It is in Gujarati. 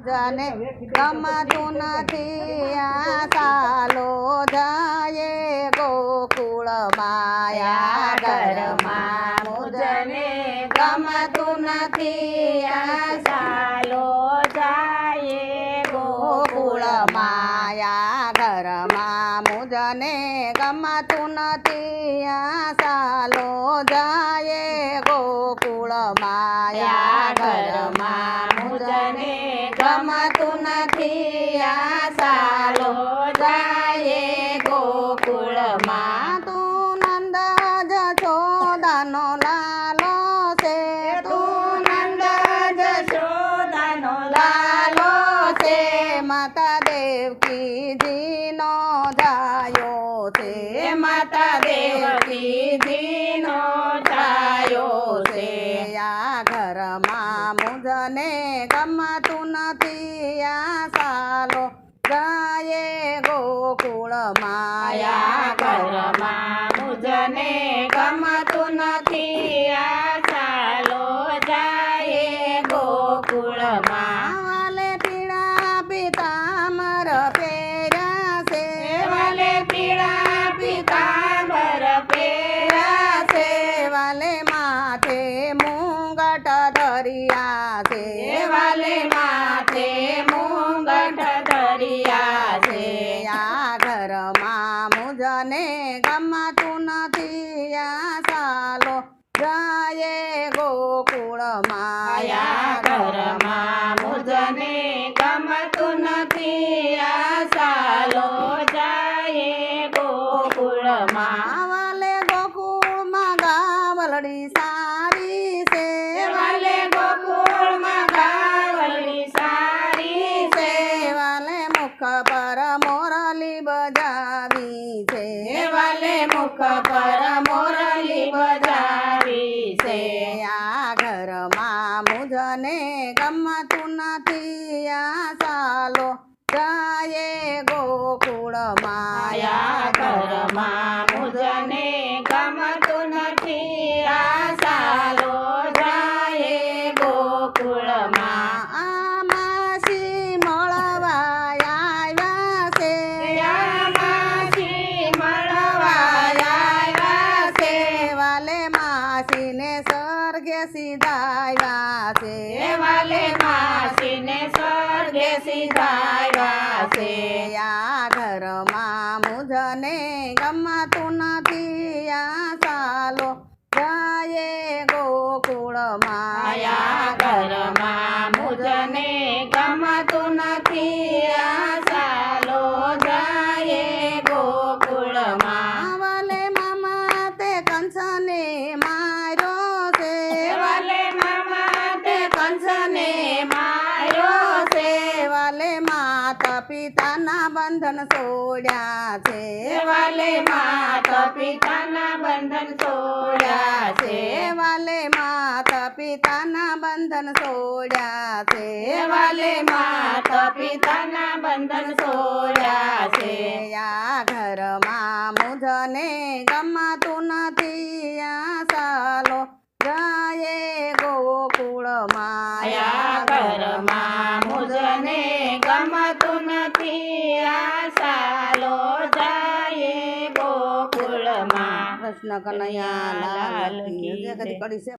જાને ગમતું નથી આ સાલો જાય ગોકુળ માયા ઘરમાં મુજને ગમતું નથી આ સાલો જાય ગોકુળ માયા ઘરમાં મુજને ગમતું નથી આ સાલો જાય ગોકુળ માયા ઘરમાં મુજને ગમતું નથી આ સાલો જાય ગોકુળમાં તું નંદ જશોદાનો લાલો છે તું નંદ જશોદાનો લાલો છે માતા દેવકીજીનો જાયો છે માતા દેવકીજીનો જાયો છે આ મુજને ગમતું નથી આ સાલો ગાયે ગોકુળ માયા ઘરમાં મુજને છે. વાલે માથે મુંગટ ધરિયા છે. આ ઘરમાં મુજને ગમતું નથી. આ સાલો જાય ગોકુળ માયા ઘરમાં મુજને ગમતું નથી. આ સાલો જાય ગોકુળમાં વાલે ગોકુળમાં ગાવલડી સારી બજાવી છે. વાલે મુખ પર મોરલી બજાવી છે. આ ઘરમાં મુજને ગમતું નથી. આ સાલો જાય ગોકુળ માયા માયા ઘરમાં મુજને સીધાવ્યા છે વાલે માસીને સ્વર્ગે સીધાવ્યા છે આ ઘરમાં મુજને માયા બંધન છોડ્યા છે. વાલે માતા પિતાના બંધન છોડ્યા છે. વાલે માતા પિતાના બંધન છોડ્યા છે. વાલે માતા પિતાના બંધન છોડ્યા છે. આ ઘરમાં મુજને ગમતું નથી. આ સાલો જાય ગોકુળ માયા ઘરમાં કૃષ્ણ કનૈયા લાલ કડી છે.